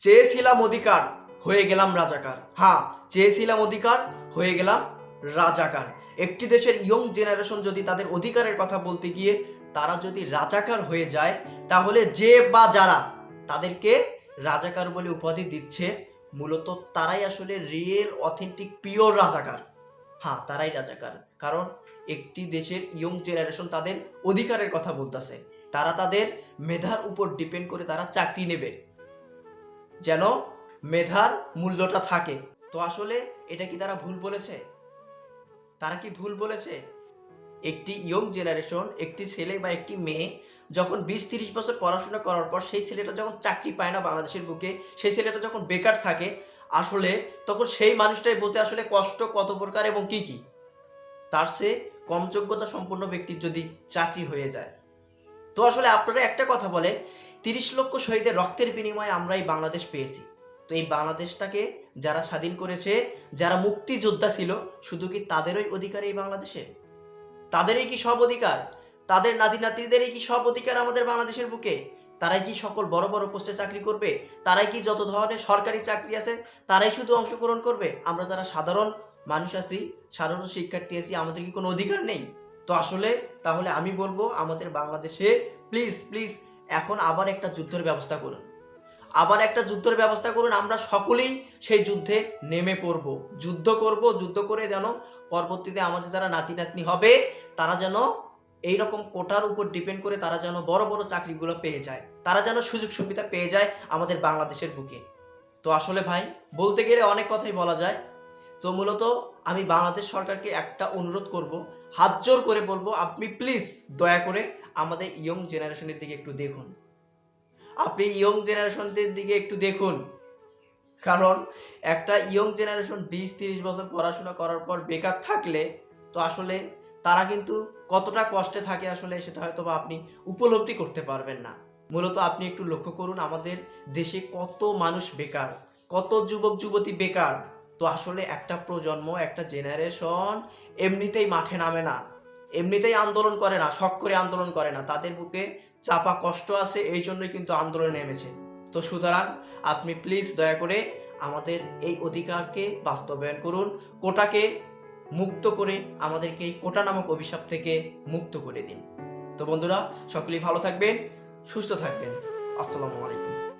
চেয়েছিলাম অধিকার, হয়ে গেলাম রাজাকার। হ্যাঁ চেয়েছিলাম অধিকার, হয়ে গেলাম রাজাকার। একটি দেশের ইয়ং জেনারেশন যদি তাদের অধিকারের কথা বলতে গিয়ে তারা যদি রাজাকার হয়ে যায়, তাহলে যে বা যারা তাদেরকে রাজাকার বলে উপাধি দিচ্ছে, মূলত তারাই আসলে রিয়েল অথেন্টিক পিওর রাজাকার। হ্যাঁ তারাই রাজাকার। কারণ একটি দেশের ইয়ং জেনারেশন তাদের অধিকারের কথা বলতেছে। তারা তাদের মেধার উপর ডিপেন্ড করে তারা চাকরি নেবে। যেন মেধার মূল্যটা থাকে। তো আসলে এটা কি তারা ভুল বলেছে? তারা কি ভুল বলেছে? একটি ইয়ং জেনারেশন একটি ছেলে বা একটি মেয়ে যখন বিশ তিরিশ বছর পড়াশোনা করার পর সেই ছেলেটা যখন চাকরি পায় না বাংলাদেশের বুকে, সেই ছেলেটা যখন বেকার থাকে, আসলে তখন সেই মানুষটাই বোঝে আসলে কষ্ট কত প্রকার এবং কি কি। তার সে কম যোগ্যতা সম্পন্ন ব্যক্তির যদি চাকরি হয়ে যায় তো আসলে আপনারা একটা কথা বলেন, তিরিশ লক্ষ শহীদের রক্তের বিনিময়ে আমরা এই বাংলাদেশ পেয়েছি। তো এই বাংলাদেশটাকে যারা স্বাধীন করেছে, যারা মুক্তিযোদ্ধা ছিল, শুধু কি তাদেরই অধিকার এই বাংলাদেশে তাদেরই কি সব অধিকার? তাদের নাতি নাতনিদেরই কি সব অধিকার আমাদের বাংলাদেশের বুকে? তারাই কি সকল বড় বড় পোস্টে চাকরি করবে? তারাই কি যত ধরনের সরকারি চাকরি আছে, তারাই শুধু অংশগ্রহণ করবে? আমরা যারা সাধারণ মানুষ আছি, সাধারণ শিক্ষার্থী আছি, আমাদের কি কোনো অধিকার নেই? তো আসলে তাহলে আমি বলব আমাদের বাংলাদেশে প্লিজ প্লিজ এখন আবার একটা যুদ্ধের ব্যবস্থা করুন। আবার একটা যুদ্ধের ব্যবস্থা করুন, আমরা সকলেই সেই যুদ্ধে নেমে পড়ব। যুদ্ধ করব, যুদ্ধ করে যেন পরবর্তীতে আমাদের যারা নাতি নাতনি হবে, তারা যেন এই রকম কোটার উপর ডিপেন্ড করে তারা যেন বড় বড় চাকরিগুলো পেয়ে যায়। তারা যেন সুযোগ সুবিধা পেয়ে যায় আমাদের বাংলাদেশের বুকে। তো আসলে ভাই, বলতে গেলে অনেক কথাই বলা যায়। তো মূলত আমি বাংলাদেশ সরকারকে একটা অনুরোধ করব হাত জোর করে বলব, আপনি প্লিজ দয়া করে আমাদের ইয়ং জেনারেশনের দিকে একটু দেখুন। আপনি ইয়ং জেনারেশনদের দিকে একটু দেখুন। কারণ একটা ইয়ং জেনারেশন বিশ, তিরিশ বছর পড়াশোনা করার পর বেকার থাকলে তো আসলে তারা কিন্তু কতটা কষ্টে থাকে আসলে সেটা হয়তো বা আপনি উপলব্ধি করতে পারবেন না। মূলত আপনি একটু লক্ষ্য করুন, আমাদের দেশে কত মানুষ বেকার, কত যুবক, যুবতী বেকার। তো আসলে একটা প্রজন্ম, একটা জেনারেশন এমনিতেই মাঠে নামে না। এমনিতেই আন্দোলন করে না, শখ করে আন্দোলন করে না। তাদের বুকে চাপা কষ্ট আছে, এই জন্যই কিন্তু আন্দোলনে নেমেছে। তো সুতরাং আপনি প্লিজ দয়া করে আমাদের এই অধিকারকে বাস্তবায়ন করুন, কোটাকে মুক্ত করে আমাদেরকে এই কোটা নামক অভিশাপ থেকে মুক্ত করে দিন। তো বন্ধুরা, সকলেই ভালো থাকবেন, সুস্থ থাকবেন। আসসালামু আলাইকুম।